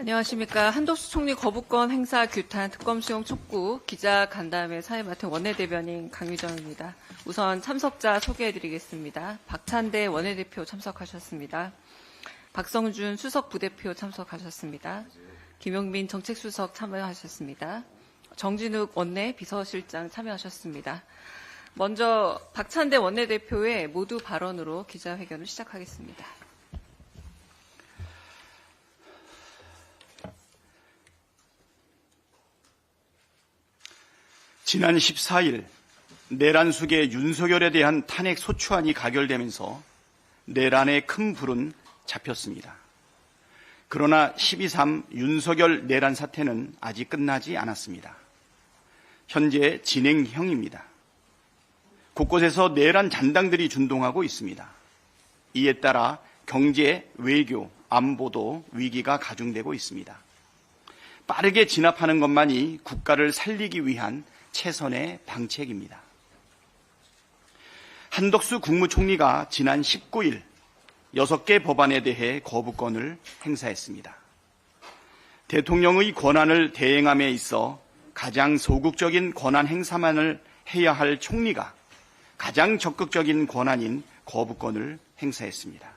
안녕하십니까. 한덕수 총리 거부권 행사 규탄 특검 수용 촉구 기자 간담회 사회 맡은 원내대변인 강유정입니다. 우선 참석자 소개해드리겠습니다. 박찬대 원내대표 참석하셨습니다. 박성준 수석 부대표 참석하셨습니다. 김용민 정책수석 참여하셨습니다. 정진욱 원내 비서실장 참여하셨습니다. 먼저 박찬대 원내대표의 모두 발언으로 기자회견을 시작하겠습니다. 지난 14일 내란숙의 윤석열에 대한 탄핵 소추안이 가결되면서 내란의 큰 불은 잡혔습니다. 그러나 12.3 윤석열 내란 사태는 아직 끝나지 않았습니다. 현재 진행형입니다. 곳곳에서 내란 잔당들이 준동하고 있습니다. 이에 따라 경제, 외교, 안보도 위기가 가중되고 있습니다. 빠르게 진압하는 것만이 국가를 살리기 위한 최선의 방책입니다. 한덕수 국무총리가 지난 19일 6개 법안에 대해 거부권을 행사했습니다. 대통령의 권한을 대행함에 있어 가장 소극적인 권한 행사만을 해야 할 총리가 가장 적극적인 권한인 거부권을 행사했습니다.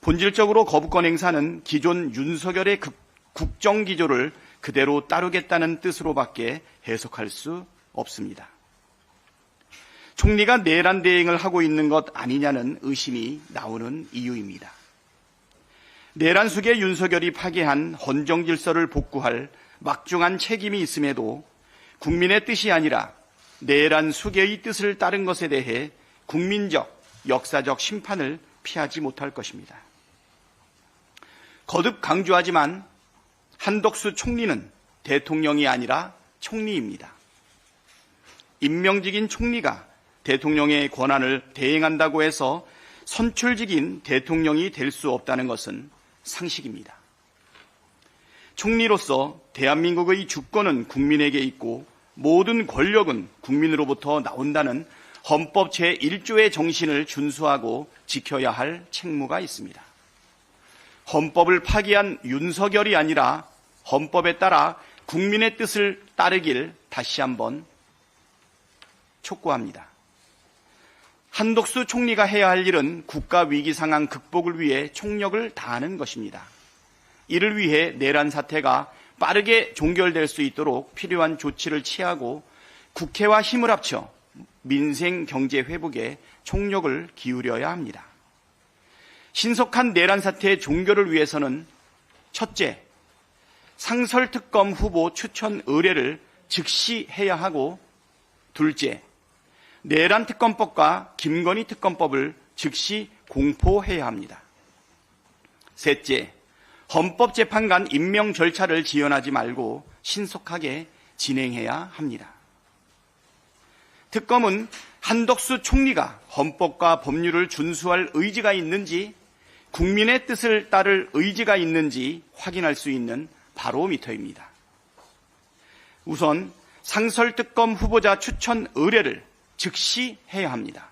본질적으로 거부권 행사는 기존 윤석열의 국- 국정 기조를 그대로 따르겠다는 뜻으로밖에 해석할 수 없습니다. 총리가 내란 대행을 하고 있는 것 아니냐는 의심이 나오는 이유입니다. 내란 속에 윤석열이 파괴한 헌정 질서를 복구할 막중한 책임이 있음에도 국민의 뜻이 아니라 내란 수계의 뜻을 따른 것에 대해 국민적, 역사적 심판을 피하지 못할 것입니다. 거듭 강조하지만 한덕수 총리는 대통령이 아니라 총리입니다. 임명직인 총리가 대통령의 권한을 대행한다고 해서 선출직인 대통령이 될 수 없다는 것은 상식입니다. 총리로서 대한민국의 주권은 국민에게 있고 모든 권력은 국민으로부터 나온다는 헌법 제1조의 정신을 준수하고 지켜야 할 책무가 있습니다. 헌법을 파기한 윤석열이 아니라 헌법에 따라 국민의 뜻을 따르길 다시 한번 촉구합니다. 한독수 총리가 해야 할 일은 국가 위기 상황 극복을 위해 총력을 다하는 것입니다. 이를 위해 내란 사태가 빠르게 종결될 수 있도록 필요한 조치를 취하고 국회와 힘을 합쳐 민생 경제 회복에 총력을 기울여야 합니다. 신속한 내란 사태의 종결을 위해서는 첫째, 상설특검 후보 추천 의뢰를 즉시 해야 하고 둘째, 내란 특검법과 김건희 특검법을 즉시 공포해야 합니다. 셋째, 헌법재판관 임명 절차를 지연하지 말고 신속하게 진행해야 합니다. 특검은 한덕수 총리가 헌법과 법률을 준수할 의지가 있는지 국민의 뜻을 따를 의지가 있는지 확인할 수 있는 바로미터입니다. 우선 상설특검 후보자 추천 의뢰를 즉시 해야 합니다.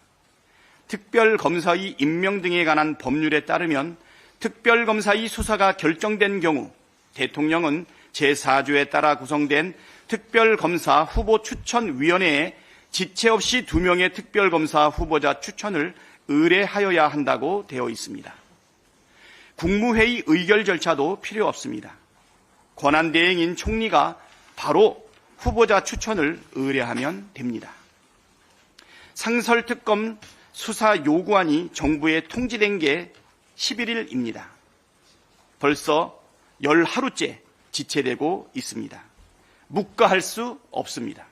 특별검사의 임명 등에 관한 법률에 따르면 특별검사의 수사가 결정된 경우 대통령은 제4조에 따라 구성된 특별검사 후보 추천위원회에 지체 없이 두 명의 특별검사 후보자 추천을 의뢰하여야 한다고 되어 있습니다. 국무회의 의결 절차도 필요 없습니다. 권한대행인 총리가 바로 후보자 추천을 의뢰하면 됩니다. 상설특검 수사 요구안이 정부에 통지된 게 11일입니다. 벌써 열 하루째 지체되고 있습니다. 묵과할 수 없습니다.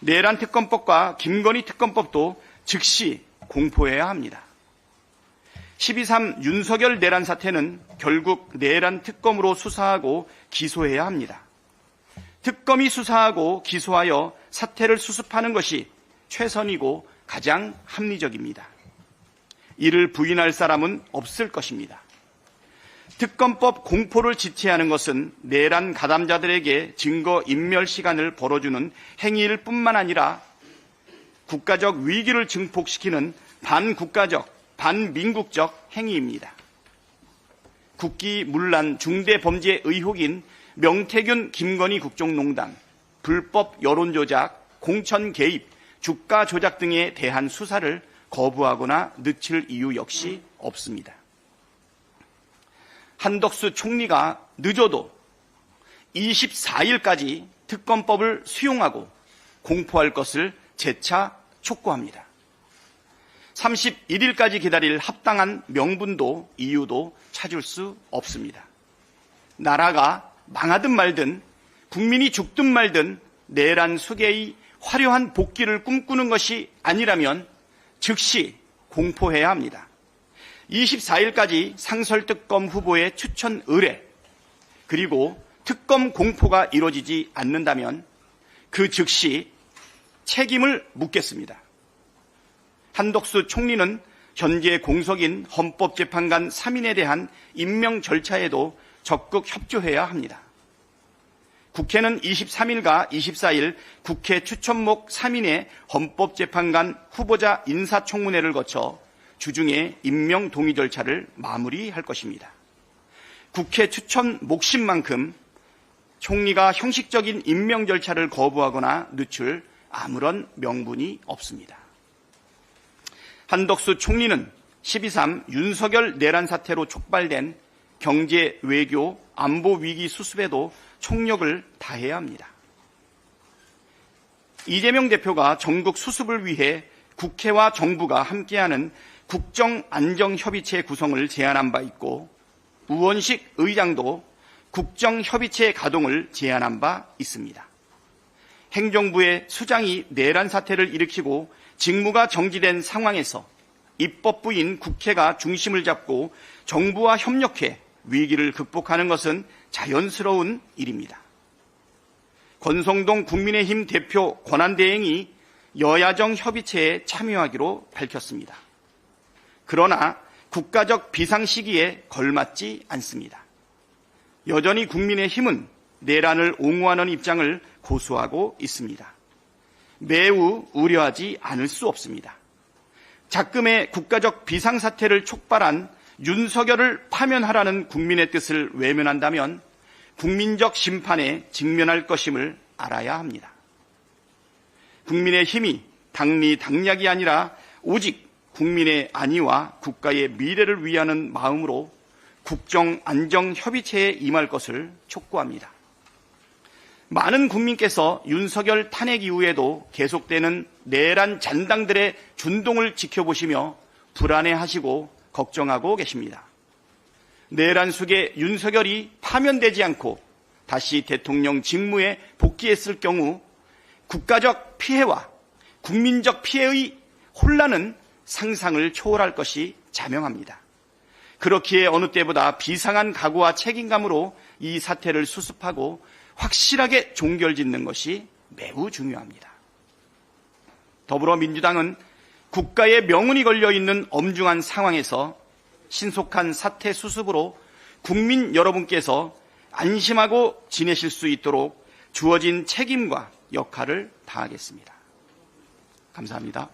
내란 특검법과 김건희 특검법도 즉시 공포해야 합니다. 12.3 윤석열 내란 사태는 결국 내란 특검으로 수사하고 기소해야 합니다. 특검이 수사하고 기소하여 사태를 수습하는 것이 최선이고 가장 합리적입니다. 이를 부인할 사람은 없을 것입니다. 특검법 공포를 지체하는 것은 내란 가담자들에게 증거 인멸 시간을 벌어주는 행위일 뿐만 아니라 국가적 위기를 증폭시키는 반국가적, 반민국적 행위입니다. 국기 문란 중대 범죄 의혹인 명태균 김건희 국정농단, 불법 여론 조작, 공천 개입, 주가 조작 등에 대한 수사를 거부하거나 늦출 이유 역시 없습니다. 한덕수 총리가 늦어도 24일까지 특검법을 수용하고 공포할 것을 재차 촉구합니다. 31일까지 기다릴 합당한 명분도 이유도 찾을 수 없습니다. 나라가 망하든 말든 국민이 죽든 말든 내란 수계의 화려한 복귀를 꿈꾸는 것이 아니라면 즉시 공포해야 합니다. 24일까지 상설특검 후보의 추천 의뢰 그리고 특검 공포가 이루어지지 않는다면 그 즉시 책임을 묻겠습니다. 한덕수 총리는 현재 공석인 헌법재판관 3인에 대한 임명 절차에도 적극 협조해야 합니다. 국회는 23일과 24일 국회 추천목 3인의 헌법재판관 후보자 인사청문회를 거쳐 주중에 임명 동의 절차를 마무리할 것입니다. 국회 추천 몫인 총리가 형식적인 임명 절차를 거부하거나 늦출 아무런 명분이 없습니다. 한덕수 총리는 12.3 윤석열 내란 사태로 촉발된 경제, 외교, 안보 위기 수습에도 총력을 다해야 합니다. 이재명 대표가 전국 수습을 위해 국회와 정부가 함께하는 국정안정협의체 구성을 제안한 바 있고 우원식 의장도 국정협의체 가동을 제안한 바 있습니다. 행정부의 수장이 내란 사태를 일으키고 직무가 정지된 상황에서 입법부인 국회가 중심을 잡고 정부와 협력해 위기를 극복하는 것은 자연스러운 일입니다. 권성동 국민의힘 대표 권한대행이 여야정 협의체에 참여하기로 밝혔습니다. 그러나 국가적 비상 시기에 걸맞지 않습니다. 여전히 국민의힘은 내란을 옹호하는 입장을 고수하고 있습니다. 매우 우려하지 않을 수 없습니다. 작금의 국가적 비상사태를 촉발한 윤석열을 파면하라는 국민의 뜻을 외면한다면 국민적 심판에 직면할 것임을 알아야 합니다. 국민의 힘이 당리 당략이 아니라 오직 국민의 안위와 국가의 미래를 위하는 마음으로 국정 안정 협의체에 임할 것을 촉구합니다. 많은 국민께서 윤석열 탄핵 이후에도 계속되는 내란 잔당들의 준동을 지켜보시며 불안해하시고 걱정하고 계십니다. 내란 속에 윤석열이 파면되지 않고 다시 대통령 직무에 복귀했을 경우 국가적 피해와 국민적 피해의 혼란은 상상을 초월할 것이 자명합니다. 그렇기에 어느 때보다 비상한 각오와 책임감으로 이 사태를 수습하고 확실하게 종결짓는 것이 매우 중요합니다. 더불어민주당은 국가의 명운이 걸려 있는 엄중한 상황에서 신속한 사태 수습으로 국민 여러분께서 안심하고 지내실 수 있도록 주어진 책임과 역할을 다하겠습니다. 감사합니다.